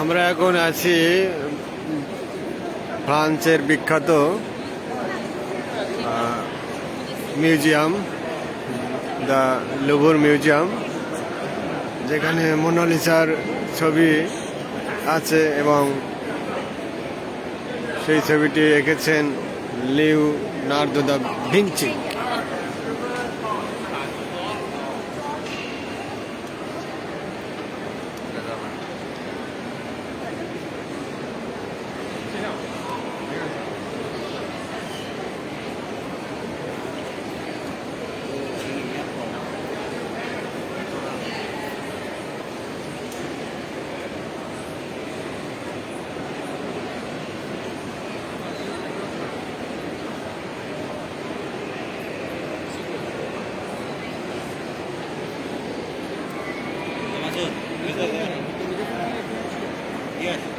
আমরা এখন আছি ফ্রান্সের বিখ্যাত মিউজিয়াম, দ্য লুভুর মিউজিয়াম, যেখানে মোনালিসার ছবি আছে এবং সেই ছবিটি এঁকেছেন Leonardo da Vinci. Yes.